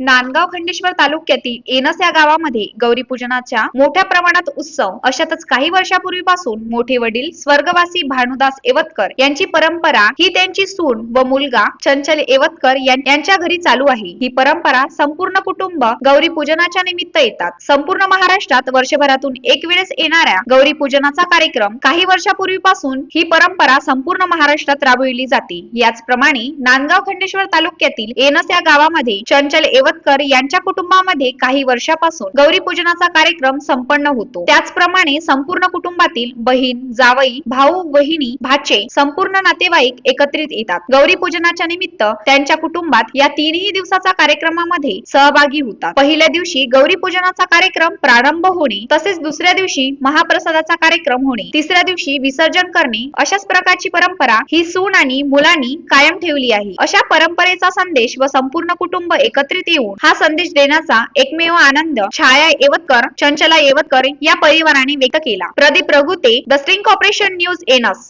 नांदगाव खंडेश्वर तालुक्यातील एनस या गावामध्ये गौरी पूजनाच्या मोठ्या प्रमाणात उत्सव अशातच काही वर्षापूर्वीपासून मोठे वडील स्वर्गवासी भानुदास एवतकर यांची परंपरा ही त्यांची सून व मुलगा चंचल एवतकर यांच्या घरी चालू आहे. ही परंपरा संपूर्ण कुटुंब गौरी पूजनाच्या निमित्त येतात. संपूर्ण महाराष्ट्रात वर्षभरातून एक वेळेस येणाऱ्या गौरी पूजनाचा कार्यक्रम काही वर्षापूर्वीपासून ही परंपरा संपूर्ण महाराष्ट्रात राबविली जाते. याचप्रमाणे नांदगाव खंडेश्वर तालुक्यातील एनस या गावामध्ये चंचल एवतकर यांच्या कुटुंबामध्ये काही वर्षापासून गौरी पूजनाचा कार्यक्रम संपन्न होतो. त्याचप्रमाणे संपूर्ण कुटुंबातील बहीण जावई भाऊ बहिणी भाचे संपूर्ण नातेवाईक एकत्रित येतात. गौरी पूजनाच्या निमित्त त्यांच्या कुटुंबात या तीनही दिवसाचा कार्यक्रमामध्ये सहभागी होतात. पहिल्या दिवशी गौरी पूजनाचा कार्यक्रम प्रारंभ होणे तसेच दुसऱ्या दिवशी महाप्रसादाचा कार्यक्रम होणे तिसऱ्या दिवशी विसर्जन करणे अशाच प्रकारची परंपरा ही सून आणि मुलांनी कायम ठेवली आहे. अशा परंपरेचा संदेश व संपूर्ण कुटुंब एकत्रित येऊन हा संदेश देण्याचा एकमेव आनंद छाया येवतकर चंचला येवतकर या परिवाराने व्यक्त केला. Pradeep Raghute the string corporation news एनस.